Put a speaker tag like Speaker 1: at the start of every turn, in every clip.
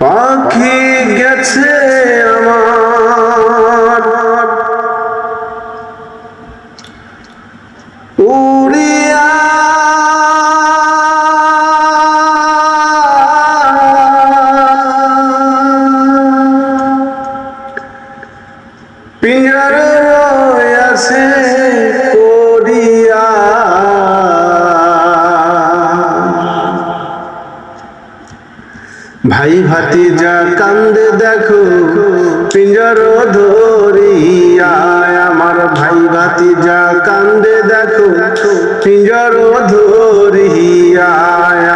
Speaker 1: পাখি গেছে আমার। উড়িয়া পিঞ্জর আছে। ভাই ভাতিজা কান্দে দেখো, পিঞ্জর ধরিয়া আমার ভাই ভাতিজা কান্দে দেখো, পিঞ্জর ধরিয়া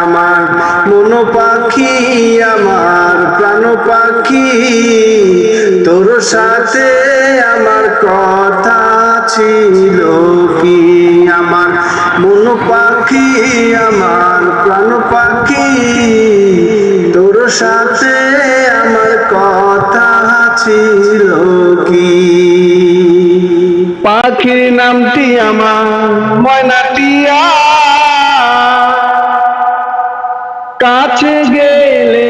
Speaker 1: আমার মন পাখি, আমার প্রাণ পাখি। তোর সাথে আমার কথা ছিল কি? আমার মন পাখি, আমার প্রাণ পাখি। সাথে আমার কথা ছিল কি? পাখির নামটি আমার ময়নাটিয়া কাছে গেলে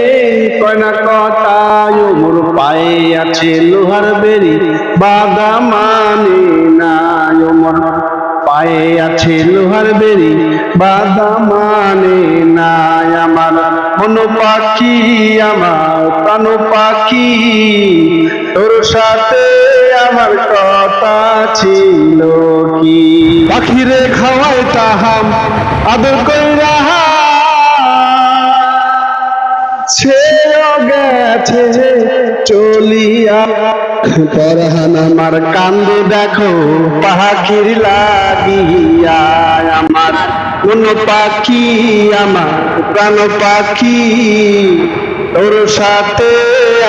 Speaker 1: কয়না কথায় মোর পায়ে আছে, লোহার বেরি বাদা মানে না। পায়ে আছে লোহার বেরি বাদা মানে নাই আমার। মন পাখি আমার, প্রাণ পাখি। তোর সাথে আমার কথা ছিল কি? পাখিরে খাওয়াই তাহাম, আদর কইরা ছেড়ে চলিয়া পরহান আমার কান্দে দেখো, পাখির লাগিয়া আমার। কোন পাখি, আমার প্রাণ পাখি, তোর সাথে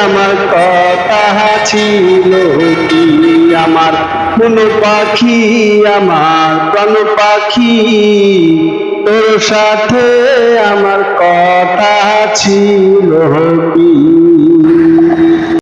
Speaker 1: আমার কথা ছিল কি? আমার কোন পাখি, আমার প্রাণ পাখি, তোর সাথে আমার কথা ছিল কি?